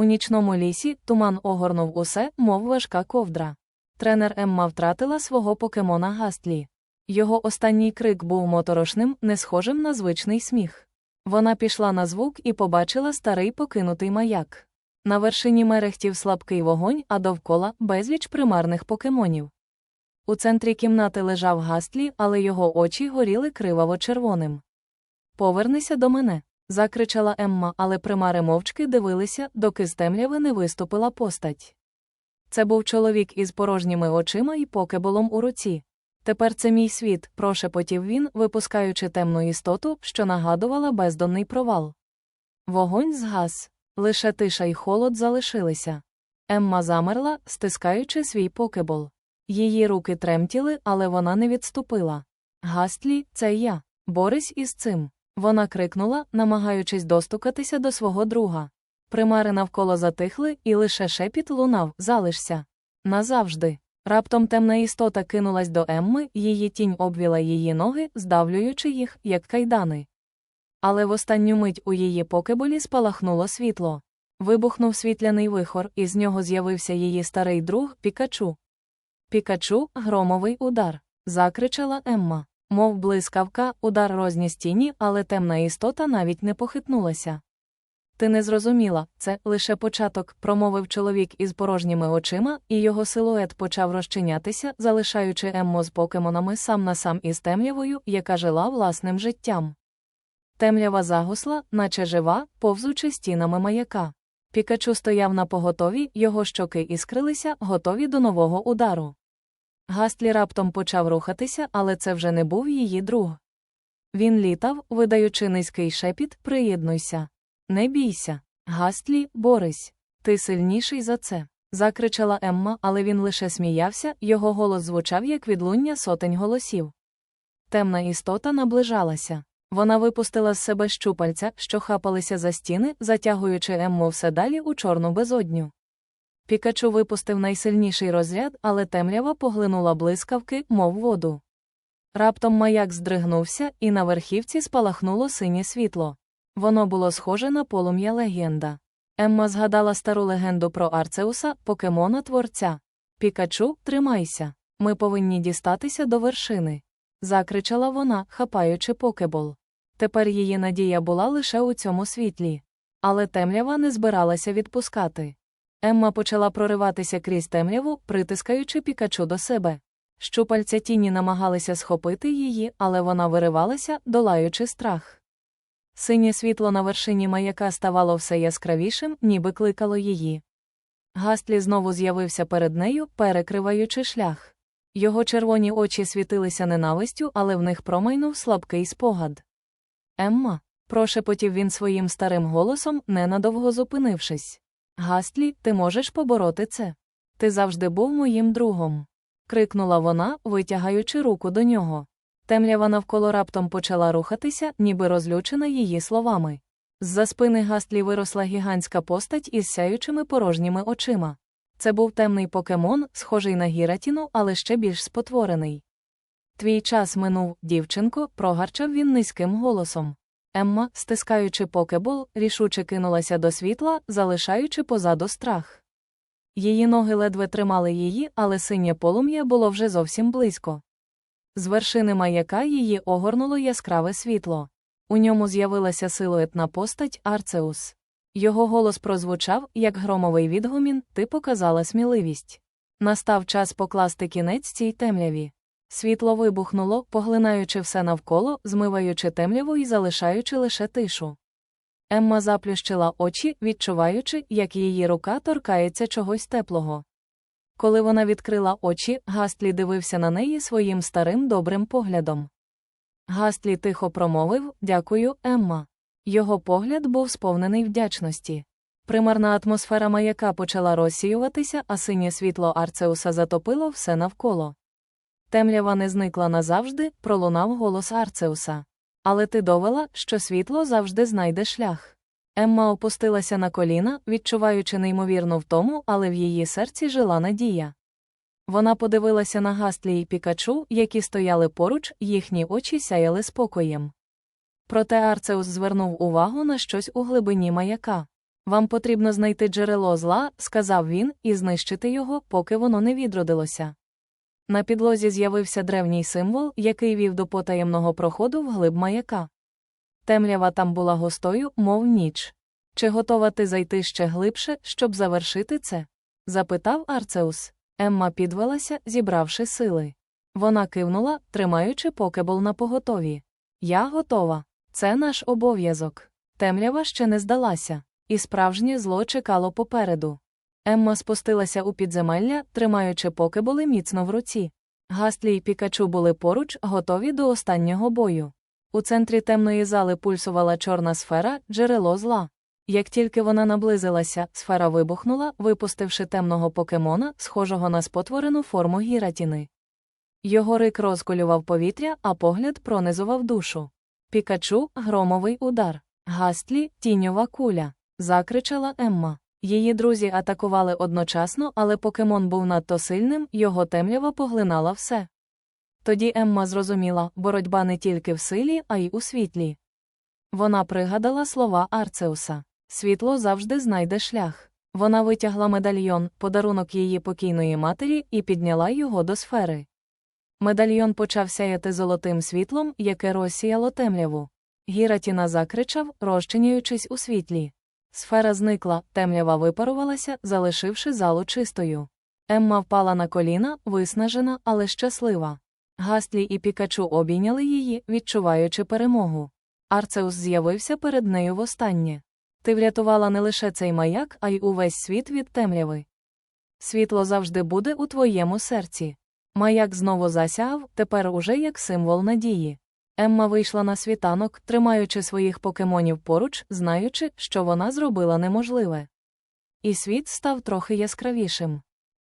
У нічному лісі туман огорнув усе, мов важка ковдра. Тренер Емма втратила свого покемона Гастлі. Його останній крик був моторошним, не схожим на звичний сміх. Вона пішла на звук і побачила старий покинутий маяк. На вершині мерехтів слабкий вогонь, а довкола безліч примарних покемонів. У центрі кімнати лежав Гастлі, але його очі горіли криваво червоним. Повернися до мене. Закричала Емма, але примари мовчки дивилися, доки з темряви не виступила постать. Це був чоловік із порожніми очима і покеболом у руці. Тепер це мій світ, прошепотів він, випускаючи темну істоту, що нагадувала бездонний провал. Вогонь згас, лише тиша й холод залишилися. Емма замерла, стискаючи свій покебол. Її руки тремтіли, але вона не відступила. Гастлі, це я. Борись із цим. Вона крикнула, намагаючись достукатися до свого друга. Примари навколо затихли, і лише шепіт лунав залишся. Назавжди. Раптом темна істота кинулась до Емми, її тінь обвіла її ноги, здавлюючи їх, як кайдани. Але в останню мить у її покеболі спалахнуло світло. Вибухнув світляний вихор, і з нього з'явився її старий друг Пікачу. Пікачу, громовий удар. закричала Емма. Мов блискавка, удар розніс тіні, але темна істота навіть не похитнулася. Ти не зрозуміла, це лише початок, промовив чоловік із порожніми очима, і його силует почав розчинятися, залишаючи Еммо з покемонами сам на сам із темрявою, яка жила власним життям. Темрява загусла, наче жива, повзучи стінами маяка. Пікачу стояв на поготові, його щоки іскрилися, готові до нового удару. Гастлі раптом почав рухатися, але це вже не був її друг. Він літав, видаючи низький шепіт, приєднуйся. Не бійся. Гастлі, Борись. Ти сильніший за це. закричала Емма, але він лише сміявся, його голос звучав як відлуння сотень голосів. Темна істота наближалася. Вона випустила з себе щупальця, що хапалися за стіни, затягуючи Емму все далі у чорну безодню. Пікачу випустив найсильніший розряд, але темрява поглинула блискавки, мов воду. Раптом маяк здригнувся, і на верхівці спалахнуло синє світло. Воно було схоже на полум'я легенда. Емма згадала стару легенду про Арцеуса, покемона творця. Пікачу, тримайся. Ми повинні дістатися до вершини. закричала вона, хапаючи покебол. Тепер її надія була лише у цьому світлі. Але темрява не збиралася відпускати. Емма почала прориватися крізь темряву, притискаючи пікачу до себе. Щупальця тіні намагалися схопити її, але вона виривалася, долаючи страх. Синє світло на вершині маяка ставало все яскравішим, ніби кликало її. Гастлі знову з'явився перед нею, перекриваючи шлях. Його червоні очі світилися ненавистю, але в них промайнув слабкий спогад. Емма, прошепотів він своїм старим голосом, ненадовго зупинившись. Гастлі, ти можеш побороти це. Ти завжди був моїм другом. крикнула вона, витягаючи руку до нього. Темрява навколо раптом почала рухатися, ніби розлючена її словами. З-за спини Гастлі виросла гігантська постать із сяючими порожніми очима. Це був темний покемон, схожий на гіратіну, але ще більш спотворений. Твій час минув, дівчинко, прогарчав він низьким голосом. Емма, стискаючи покебол, рішуче кинулася до світла, залишаючи позаду страх. Її ноги ледве тримали її, але синє полум'я було вже зовсім близько. З вершини маяка її огорнуло яскраве світло. У ньому з'явилася силуетна постать Арцеус. Його голос прозвучав, як громовий відгумін, ти показала сміливість. Настав час покласти кінець цій темряві. Світло вибухнуло, поглинаючи все навколо, змиваючи темряву і залишаючи лише тишу. Емма заплющила очі, відчуваючи, як її рука торкається чогось теплого. Коли вона відкрила очі, Гастлі дивився на неї своїм старим добрим поглядом. Гастлі тихо промовив Дякую, Емма. Його погляд був сповнений вдячності. Примарна атмосфера маяка почала розсіюватися, а синє світло Арцеуса затопило все навколо. Темрява не зникла назавжди, пролунав голос Арцеуса. Але ти довела, що світло завжди знайде шлях. Емма опустилася на коліна, відчуваючи неймовірну втому, але в її серці жила надія. Вона подивилася на Гастлі і Пікачу, які стояли поруч, їхні очі сяяли спокоєм. Проте Арцеус звернув увагу на щось у глибині маяка. Вам потрібно знайти джерело зла, сказав він, і знищити його, поки воно не відродилося. На підлозі з'явився древній символ, який вів до потаємного проходу вглиб маяка. Темрява там була густою, мов ніч. Чи готова ти зайти ще глибше, щоб завершити це? запитав Арцеус. Емма підвелася, зібравши сили. Вона кивнула, тримаючи покебол на поготові. Я готова. Це наш обов'язок. Темрява ще не здалася, і справжнє зло чекало попереду. Емма спустилася у підземелля, тримаючи покеболи міцно в руці. Гаслі й Пікачу були поруч, готові до останнього бою. У центрі темної зали пульсувала чорна сфера, джерело зла. Як тільки вона наблизилася, сфера вибухнула, випустивши темного покемона, схожого на спотворену форму гіратіни. Його рик розколював повітря, а погляд пронизував душу. Пікачу громовий удар. Гастлі тіньова куля. закричала Емма. Її друзі атакували одночасно, але покемон був надто сильним, його темрява поглинала все. Тоді Емма зрозуміла, боротьба не тільки в силі, а й у світлі. Вона пригадала слова Арцеуса світло завжди знайде шлях. Вона витягла медальйон, подарунок її покійної матері, і підняла його до сфери. Медальйон почав сяяти золотим світлом, яке розсіяло темряву. Гіратіна закричав, розчиняючись у світлі. Сфера зникла, темрява випарувалася, залишивши залу чистою. Емма впала на коліна, виснажена, але щаслива. Гастлі і Пікачу обійняли її, відчуваючи перемогу. Арцеус з'явився перед нею востаннє. Ти врятувала не лише цей маяк, а й увесь світ від темряви. Світло завжди буде у твоєму серці. Маяк знову засяяв, тепер уже як символ надії. Емма вийшла на світанок, тримаючи своїх покемонів поруч, знаючи, що вона зробила неможливе. І світ став трохи яскравішим.